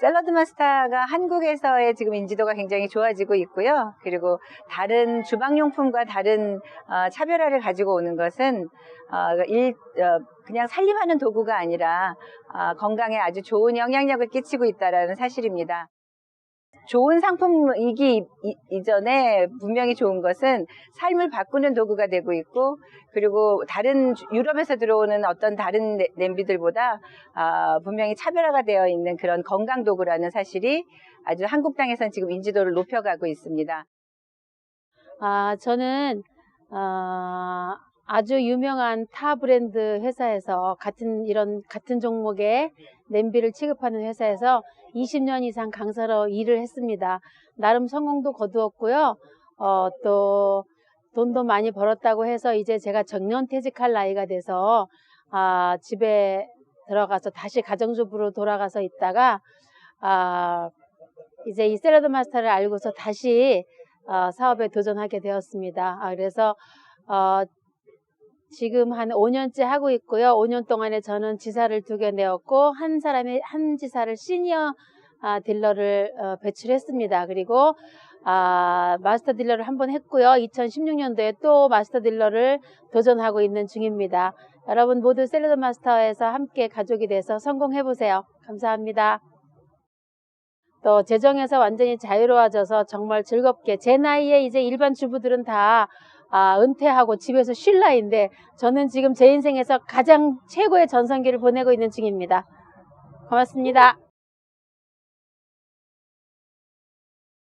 샐러드 마스터가 한국에서의 지금 인지도가 굉장히 좋아지고 있고요. 그리고 다른 주방용품과 다른 어, 차별화를 가지고 오는 것은 어, 일, 어, 그냥 살림하는 도구가 아니라 어, 건강에 아주 좋은 영향력을 끼치고 있다는 사실입니다. 좋은 상품이기 이- 이전에 분명히 좋은 것은 삶을 바꾸는 도구가 되고 있고 그리고 다른 주- 유럽에서 들어오는 어떤 다른 내- 냄비들보다 아, 분명히 차별화가 되어 있는 그런 건강 도구라는 사실이 아주 한국 땅에서는 지금 인지도를 높여가고 있습니다. 아, 저는 어, 아주 유명한 타 브랜드 회사에서 같은 이런 같은 종목의 냄비를 취급하는 회사에서 20년 이상 강사로 일을 했습니다. 나름 성공도 거두었고요. 어, 또 돈도 많이 벌었다고 해서 이제 제가 정년 퇴직할 나이가 돼서 아, 집에 들어가서 다시 가정주부로 돌아가서 있다가 아, 이제 이 샐러드 마스터를 알고서 다시 어, 사업에 도전하게 되었습니다. 아, 그래서 어, 지금 한 5년째 하고 있고요. 5년 동안에 저는 지사를 두 개 내었고 한 사람이 한 지사를 시니어 아, 딜러를 어, 배출했습니다. 그리고 아, 마스터 딜러를 한 번 했고요. 2016년도에 또 마스터 딜러를 도전하고 있는 중입니다. 여러분 모두 샐러드 마스터에서 함께 가족이 돼서 성공해 보세요. 감사합니다. 또 재정에서 완전히 자유로워져서 정말 즐겁게 제 나이에 이제 일반 주부들은 다 아, 은퇴하고 집에서 쉴 나이인데 저는 지금 제 인생에서 가장 최고의 전성기를 보내고 있는 중입니다. 고맙습니다.